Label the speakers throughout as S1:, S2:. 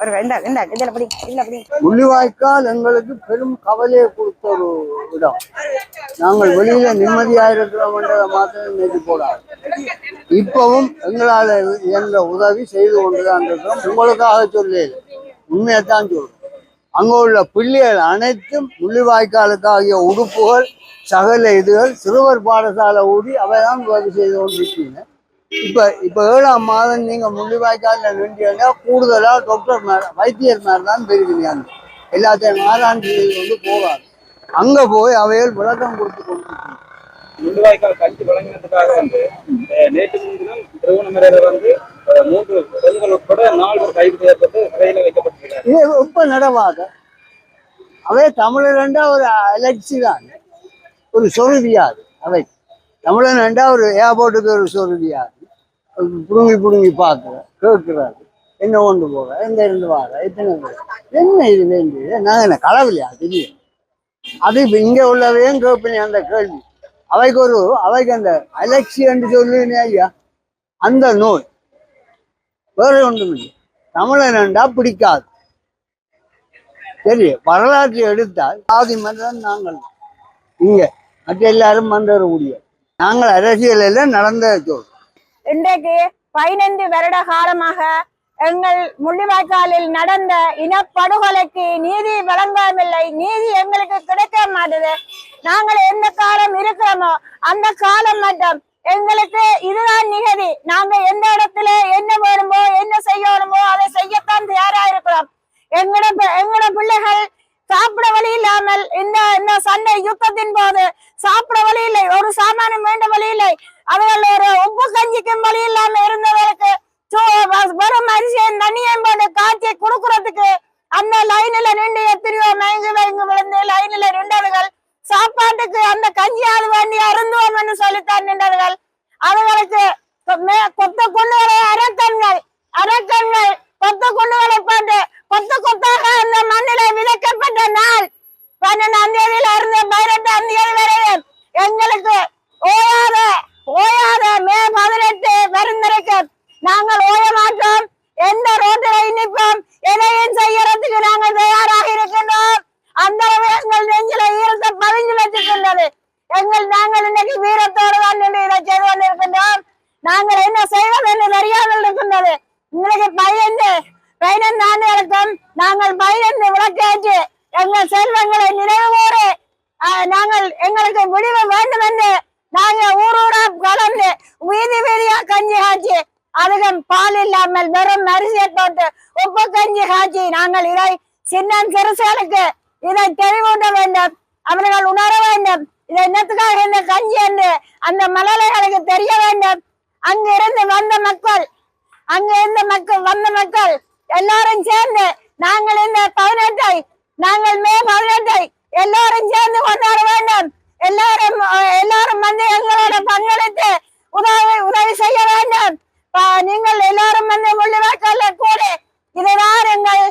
S1: ஒரு இந்த இந்த இதில் படி இதில் படி.
S2: முள்ளிவாய்க்கால் எங்களுக்கு பெரும் கவலையை கொடுத்த ஒரு இடம். நாங்கள் வெளியில நிம்மதியா இருக்கிறோம்ன்றதை மாத்திரம் நேற்று போடாது. இப்பவும் எங்களால் என்ற உதவி செய்து கொண்டுதான் இருக்கிறோம். உங்களுக்காக சொல்லல உண்மையைத்தான் சொல்றோம் அங்க உள்ள பிள்ளைகள் அனைத்தும் முள்ளிவாய்க்காலுக்காகிய உடுப்புகள் சகல இதுகள் சிறுவர் பாடசாலை ஊடி அவைதான் உதவி செய்து கொண்டிருக்கீங்க இப்ப இப்ப ஏழாம் மாதம் நீங்க முள்ளிவாய்க்கால நின்றீங்கன்னா கூடுதலா டாக்டர் மேல வைத்தியர் மேல தான் பெறுவீங்க எல்லாத்தையும் ஆராய்ச்சி கொண்டு போவாங்க. அங்க போய் அவைகள் விளக்கம் கொடுத்து கொண்டிருக்கீங்க
S3: முள்ளுவாய்க்கால் கஞ்சி வழங்கினதுக்காக வந்து நேற்று முன்தினம் திருவண்ணாமலையில வந்து மூன்று பெண்கள் உட்பட நால்வர் கைது செய்யப்பட்டு சிறையில் வைக்கப்பட்டிருக்கிறார்
S2: இது இப்ப நடவாத. அவை தமிழர்ண்டா ஒரு அலட்சி தான் ஒரு சொருவியாது அவை. தமிழன்டா ஒரு ஏர்போர்ட்டுக்கு ஒரு சொருவியாது புடுங்கி புடுங்கி பார்க்குற கேட்குறாரு. என்ன கொண்டு போக எங்க இருந்து வார எத்தனை பேர்? என்ன இது வேண்டியது நான் என்ன களவில்லையா தெரியும். அது இப்ப இங்க உள்ளவையும் கேட்பேன் அந்த கேள்வி. அவைக்கு ஒரு அவைக்கு அந்த அலட்சியன்னு சொல்லுனே ஐயா அந்த நோய். வேற ஒன்றும் இல்லை. தமிழனண்டா பிடிக்காது. சரி வரலாற்றை எடுத்தால் ஆதி மன்றம் நாங்கள் இங்க. மற்ற எல்லாரும் மந்திர முடியாது நாங்கள் அரசியலில் நடந்த
S1: இன்றைக்கு பதினைந்து வருட காலமாக எங்கள் முள்ளிவாய்க்காலில் நடந்த இனப்படுகொலைக்கு நீதி வழங்காமில்லை நீதி எங்களுக்கு கிடைக்க மாட்டது. நாங்கள் எந்த காலம் இருக்கிறோமோ அந்த காலம் மட்டும் எங்களுக்கு இதுதான் நிகதி. நாங்க எந்த இடத்துல என்ன வேணுமோ என்ன செய்யணுமோ அதை செய்யத்தான் தயாரா இருக்கிறோம். எங்களோட எங்களோட பிள்ளைகள் சாப்பிட வழி இல்லாமல் இந்த இந்த சண்டை யுத்தத்தின் போது சாப்பிட ஒரு சாமானும் வேண்ட வழி இல்லை அவர்கள் ஒரு உப்பு கஞ்சிக்கும் வழி இல்லாம இருந்தவருக்கு சோ- வ- வெறும் அரிசியும் தண்ணியும் போட்டு காய்ச்சி கொடுக்கறதுக்கு அந்த லைன்ல நின்று எத்தனையோ மயங்கி மயங்கி விழுந்து லைன்ல நின்றவர்கள் சாப்பாட்டுக்கு அந்த கஞ்சியாவது வேண்டி அருந்துவோம் சொல்லித்தான் நின்றவர்கள். அவர்களுக்கு மே- கொத்த கொண்டு வர அரக்கன்கள் அரக்கண்கள் கொண்டுகளை போட்டு கொத்த கொத்தாக அந்த மண்ணிலே விதைக்கப்பட்ட நாள் பன்னெண்டாம் தேதியில இருந்து பதினெட்டாம் தேதி வரையும் எங்களுக்கு ஓயாத ஓயாத மே பதினெட்டு வருந்தரைக்கும் நாங்கள் ஓய மாட்டோம் எந்த ரோட்டில் நிற்போம் எதையும் செய்யறதுக்கு நாங்கள் தயாராக இருக்கின்றோம் அந்த அளவு எங்கள் நெஞ்சில ஈரத்தை பதிஞ்சு வச்சிருக்கின்றது எங்கள் நாங்கள் இன்னைக்கு வீரத்தோடு தான் நின்று இதை செய்து கொண்டிருக்கின்றோம் நாங்கள் என்ன செய்வது என்று தெரியாமல் இருக்கின்றது இன்னைக்கு பதினைந்து பதினைந்து ஆண்டுகளுக்கும் நாங்கள் பதினைந்து விளக்கேற்று எங்கள் செல்வங்களை நினைவுகூறு நாங்கள் எங்களுக்கு விடிவு வேண்டும் என்று நாங்கள் ஊரூரா கலந்து வீதி வீதியா கஞ்சி காய்ச்சி அதுக்கும் பால் இல்லாமல் வெறும் அரிசியை போட்டு உப்பு கஞ்சி காய்ச்சி நாங்கள் இதை சின்ன சிறுசுகளுக்கு இதை தெளிவூட்ட வேண்டும் அவர்கள் உணர வேண்டும். இதை என்னத்துக்காக இந்த கஞ்சி என்று அந்த மலலைகளுக்கு தெரிய வேண்டும். அங்கிருந்து வந்த மக்கள் அங்கிருந்து மக்கள் வந்த மக்கள் எல்லாரும் சேர்ந்து நாங்கள் இந்த பதினெட்டை நாங்கள் மே பதினெட்டை எல்லாரும் சேர்ந்து கொண்டாட வேண்டும். எல்லாரும் எல்லாரும் வந்து எங்களோட பங்களித்து உதவி உதவி செய்ய வேண்டும். நீங்கள் எல்லாரும் வந்து முள்ளிவாய்க்கால கூடி இதுதான் எங்கள்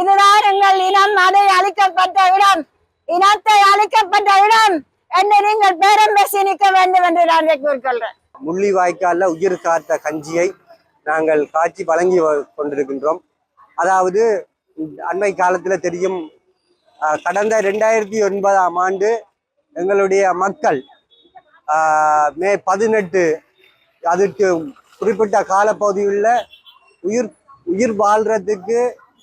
S1: இதுதான் எங்கள் இனம். அதை அழிக்கப்பட்ட இடம். இனத்தை அழிக்கப்பட்ட இடம் என்று நீங்கள் பேரம் பேசி நிற்க வேண்டும் என்று நான் கூறிக்கொள்றேன்
S4: முள்ளிவாய்க்கால்ல உயிர் காத்த கஞ்சியை நாங்கள் காட்சி வழங்கி கொண்டிருக்கின்றோம். அதாவது அண்மை காலத்தில் தெரியும் கடந்த ரெண்டாயிரத்தி ஒன்பதாம் ஆண்டு எங்களுடைய மக்கள் மே பதினெட்டு அதுக்கு குறிப்பிட்ட காலப்பகுதியுள்ள உயிர் உயிர் வாழ்கிறதுக்கு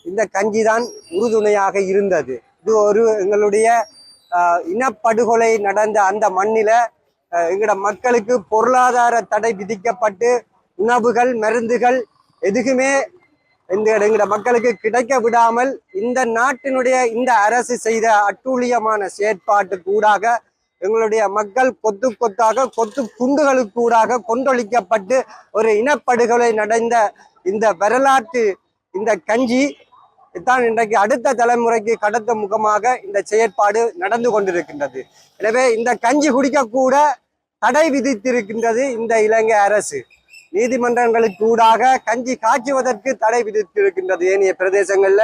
S4: இந்த கஞ்சி தான் உறுதுணையாக இருந்தது. இது ஒரு எங்களுடைய இனப்படுகொலை நடந்த அந்த மண்ணில் எங்களோட மக்களுக்கு பொருளாதார தடை விதிக்கப்பட்டு உணவுகள் மருந்துகள் எதுக்குமே இந்த எங்களோட மக்களுக்கு கிடைக்க விடாமல் இந்த நாட்டினுடைய இந்த அரசு செய்த அட்டூழியமான செயற்பாட்டுக்கு ஊடாக எங்களுடைய மக்கள் கொத்து கொத்தாக கொத்து குண்டுகளுக்கு ஊடாக கொந்தொழிக்கப்பட்டு ஒரு இனப்படுகொலை நடந்த இந்த வரலாற்று இந்த கஞ்சி தான் இன்றைக்கு அடுத்த தலைமுறைக்கு கடத்த முகமாக இந்த செயற்பாடு நடந்து கொண்டிருக்கின்றது. எனவே இந்த கஞ்சி குடிக்கக்கூட தடை விதித்திருக்கின்றது இந்த இலங்கை அரசு. நீதிமன்றங்களுக்கு ஊடாக கஞ்சி காய்ச்சுவதற்கு தடை விதித்திருக்கின்றது ஏனைய பிரதேசங்கள்ல.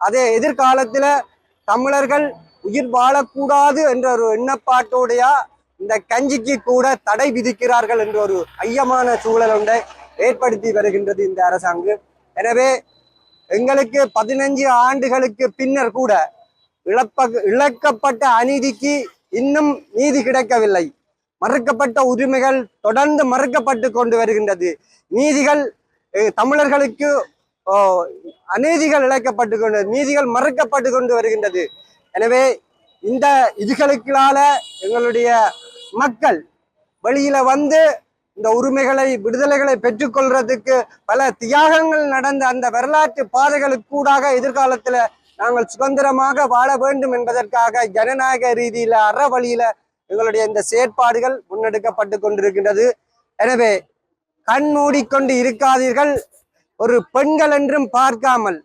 S4: அதே எதிர்காலத்துல தமிழர்கள் உயிர் வாழக்கூடாது என்ற ஒரு எண்ணப்பாட்டோடைய இந்த கஞ்சிக்கு கூட தடை விதிக்கிறார்கள் என்ற ஒரு ஐயமான சூழல் ஒன்றை ஏற்படுத்தி வருகின்றது இந்த அரசாங்கம் எனவே எங்களுக்கு பதினஞ்சு ஆண்டுகளுக்கு பின்னர் கூட இழப்ப இழக்கப்பட்ட அநீதிக்கு இன்னும் நீதி கிடைக்கவில்லை. மறுக்கப்பட்ட உரிமைகள் தொடர்ந்து மறுக்கப்பட்டு கொண்டு வருகின்றது. நீதிகள் தமிழர்களுக்கு அநீதிகள் இழைக்கப்பட்டு கொண்டு நீதிகள் மறுக்கப்பட்டு கொண்டு வருகின்றது. எனவே இந்த இதுகளுக்களால எங்களுடைய மக்கள் வெளியில வந்து இந்த உரிமைகளை விடுதலைகளை பெற்றுக்கொள்றதுக்கு பல தியாகங்கள் நடந்த அந்த வரலாற்று பாதைகளுக்கூடாக எதிர்காலத்துல நாங்கள் சுதந்திரமாக வாழ வேண்டும் என்பதற்காக ஜனநாயக ரீதியில அற வழியில எங்களுடைய இந்த செயற்பாடுகள் முன்னெடுக்கப்பட்டு கொண்டிருக்கின்றது. எனவே கண் மூடிக்கொண்டு இருக்காதீர்கள். ஒரு பெண்கள் என்றும் பார்க்காமல்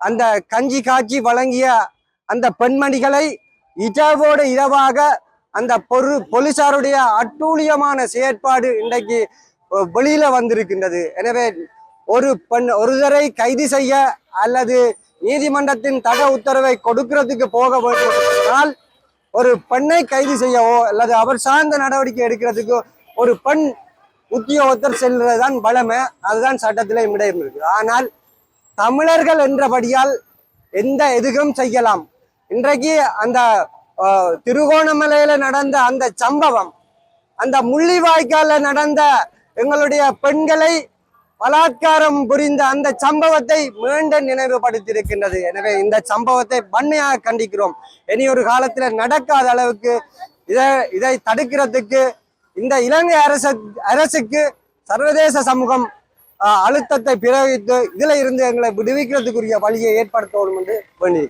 S4: அந்த கஞ்சி காய்ச்சி வழங்கிய அந்த பெண்மணிகளை இரவோடு இரவாக அந்த பொரு போலீசாருடைய அட்டூழியமான செயற்பாடு இன்றைக்கு வெளியில வந்திருக்கின்றது. எனவே ஒரு பெண் ஒருதரை கைது செய்ய அல்லது நீதிமன்றத்தின் தட உத்தரவை கொடுக்கிறதுக்கு போக வேண்டுமானால் ஒரு பெண்ணை கைது செய்யவோ அல்லது அவர் சார்ந்த நடவடிக்கை எடுக்கிறதுக்கோ ஒரு பெண் உத்தியோகத்தர் செல்வதுதான் பலமை அதுதான் சட்டத்தில் இடம் இருக்கு. ஆனால் தமிழர்கள் என்றபடியால் எந்த எதுவும் செய்யலாம். இன்றைக்கு அந்த திருகோணமலையில நடந்த அந்த சம்பவம் அந்த முள்ளிவாய்க்கால நடந்த எங்களுடைய பெண்களை பலாத்காரம் புரிந்த அந்த சம்பவத்தை மீண்டும் நினைவுபடுத்தியிருக்கின்றது. எனவே இந்த சம்பவத்தை வன்மையாக கண்டிக்கிறோம். இனி ஒரு காலத்துல நடக்காத அளவுக்கு இதை இதை தடுக்கிறதுக்கு இந்த இலங்கை அரசு அரசுக்கு சர்வதேச சமூகம் அழுத்தத்தை பிரயோகித்து இதுல இருந்து எங்களை விடுவிக்கிறதுக்குரிய வழியை ஏற்படுத்தணும் என்று வேண்டி